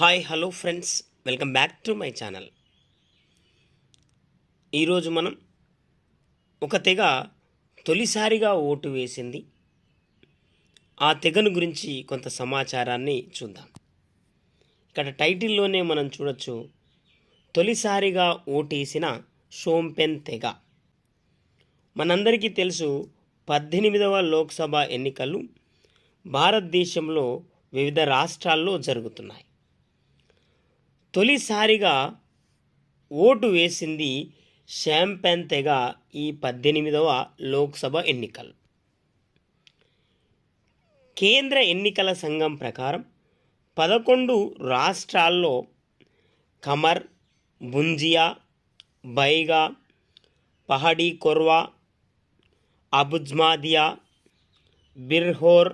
Hi hello friends welcome back to my channel ఈరోజు మనం ఒక తెగ తొలిసారిగా ఓటు వేసింది. ఆ తెగను గురించి కొంత సమాచారాన్ని చూద్దాం. ఇక్కడ టైటిల్లోనే మనం చూడొచ్చు తొలిసారిగా ఓటేసిన షోంపెన్ తెగ. మనందరికీ తెలుసు పద్దెనిమిదవ లోక్సభ ఎన్నికలు భారతదేశంలో వివిధ రాష్ట్రాల్లో జరుగుతున్నాయి. తొలిసారిగా ఓటు వేసింది షాంపెన్ తెగ ఈ పద్దెనిమిదవ లోక్సభ ఎన్నికలు. కేంద్ర ఎన్నికల సంఘం ప్రకారం పదకొండు రాష్ట్రాల్లో కమర్ బుంజియా బైగా పహడీ కొర్వా అబుజ్మాదియా బిర్హోర్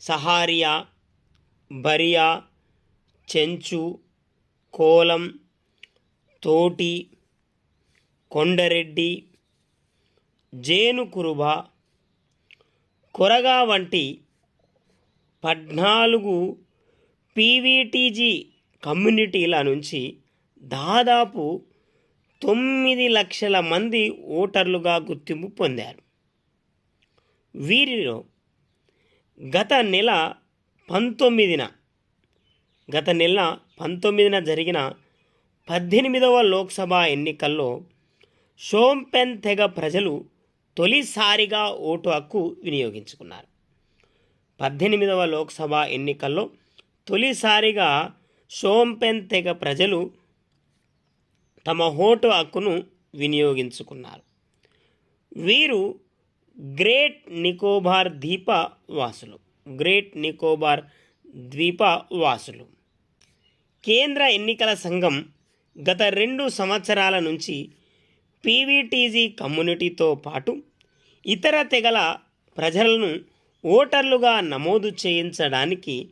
సహారియా బరియా చెంచు కోలం తోటి కొండరెడ్డి జేనుకురుబ కొరగా వంటి పద్నాలుగు పీవీటీజీ కమ్యూనిటీల నుంచి దాదాపు తొమ్మిది లక్షల మంది ఓటర్లుగా గుర్తింపు పొందారు. వీరిలో గత నెల పంతొమ్మిదిన గత నెల పంతొమ్మిదిన జరిగిన పద్దెనిమిదవ లోక్సభ ఎన్నికల్లో షోంపెన్ తెగ ప్రజలు తొలిసారిగా ఓటు హక్కు వినియోగించుకున్నారు. పద్దెనిమిదవ లోక్సభ ఎన్నికల్లో తొలిసారిగా షోంపెన్ తెగ ప్రజలు తమ ఓటు హక్కును వినియోగించుకున్నారు. వీరు గ్రేట్ నికోబార్ ద్వీప వాసులు. గ్రేట్ నికోబార్ ద్వీప వాసులు. కేంద్ర ఎన్నికల సంఘం గత రెండు సంవత్సరాల నుంచి పీవీటీజీ కమ్యూనిటీతో పాటు ఇతర తెగల ప్రజలను ఓటర్లుగా నమోదు చేయించడానికి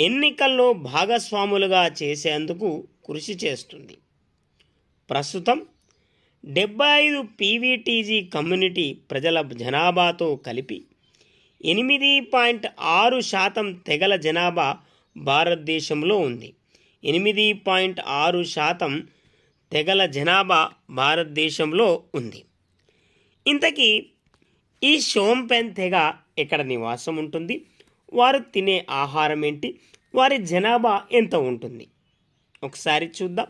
ఎన్నికల్లో భాగస్వాములుగా చేసేందుకు కృషి చేస్తుంది. ప్రస్తుతం డెబ్బై ఐదు పీవీటీజీ కమ్యూనిటీ ప్రజల జనాభాతో కలిపి ఎనిమిది పాయింట్ ఆరు శాతం తెగల జనాభా భారతదేశంలో ఉంది. ఎనిమిది పాయింట్ ఆరు శాతం తెగల జనాభా భారతదేశంలో ఉంది. ఇంతకీ ఈ షోంపెన్ తెగ ఎక్కడ నివాసం ఉంటుంది? వారు తినే ఆహారం ఏంటి? వారి జనాభా ఎంత ఉంటుంది? ఒకసారి చూద్దాం.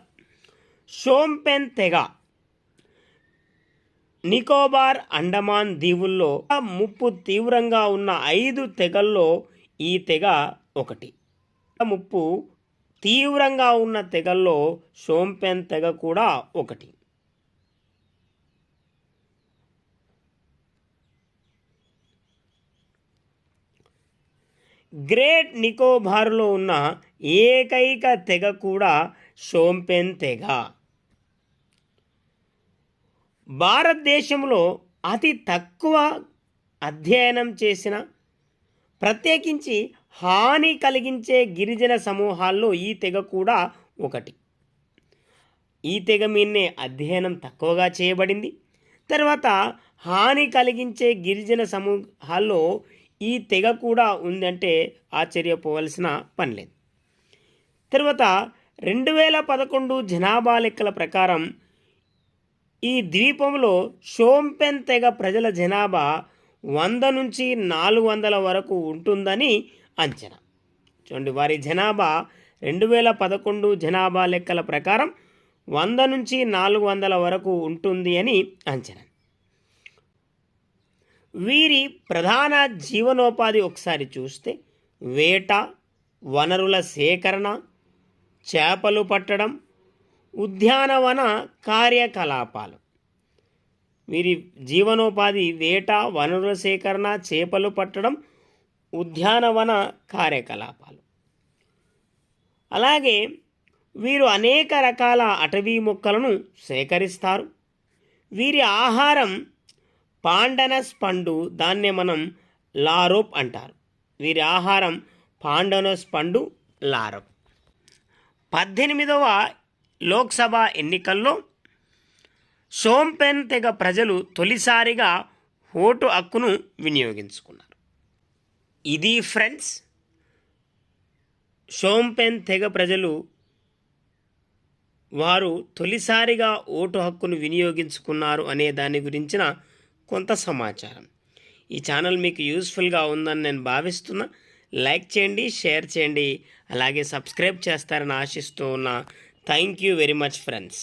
షోంపెన్ తెగ నికోబార్ అండమాన్ దీవుల్లో ముప్పు తీవ్రంగా ఉన్న ఐదు తెగల్లో ఈ తెగ ఒకటి. ముప్పు తీవ్రంగా ఉన్న తెగల్లో షోంపెన్ తెగ కూడా ఒకటి. గ్రేట్ నికోబార్లో ఉన్న ఏకైక తెగ కూడా షోంపెన్ తెగ. భారతదేశంలో అతి తక్కువ అధ్యయనం చేసిన ప్రత్యేకించి హాని కలిగించే గిరిజన సమూహాల్లో ఈ తెగ కూడా ఒకటి. ఈ తెగ మీన్నే అధ్యయనం తక్కువగా చేయబడింది. తర్వాత హాని కలిగించే గిరిజన సమూహాల్లో ఈ తెగ కూడా ఉందంటే ఆశ్చర్యపోవలసిన పని లేదు. తర్వాత రెండు వేల పదకొండు జనాభా లెక్కల ప్రకారం ఈ ద్వీపంలో షోంపెన్ తెగ ప్రజల జనాభా వంద నుంచి నాలుగు వందల వరకు ఉంటుందని అంచనా. చూడండి వారి జనాభా రెండు వేల పదకొండు జనాభా లెక్కల ప్రకారం వంద నుంచి నాలుగు వందల వరకు ఉంటుంది అని అంచనా. వీరి ప్రధాన జీవనోపాధి ఒకసారి చూస్తే వేట వనరుల సేకరణ చేపలు పట్టడం ఉద్యానవన కార్యకలాపాలు. వీరి జీవనోపాధి వేట వనరుల సేకరణ చేపలు పట్టడం ఉద్యానవన కార్యకలాపాలు. అలాగే వీరు అనేక రకాల అటవీ మొక్కలను సేకరిస్తారు. వీరి ఆహారం పాండనస్ పండు దాన్నే మనం లారోప్ అంటారు. వీరి ఆహారం పాండనస్ పండు లారోప్. పద్దెనిమిదవ లోక్సభ ఎన్నికల్లో షోంపెన్ తెగ ప్రజలు తొలిసారిగా ఓటు హక్కును వినియోగించుకున్నారు. ఇది ఫ్రెండ్స్ షోంపెన్ తెగ ప్రజలు వారు తొలిసారిగా ఓటు హక్కును వినియోగించుకున్నారు అనే దాని గురించిన కొంత సమాచారం. ఈ ఛానల్ మీకు యూస్ఫుల్గా ఉందని నేను భావిస్తున్నా. లైక్ చేయండి షేర్ చేయండి అలాగే సబ్స్క్రైబ్ చేస్తారని ఆశిస్తూ ఉన్నా. Thank you very much friends.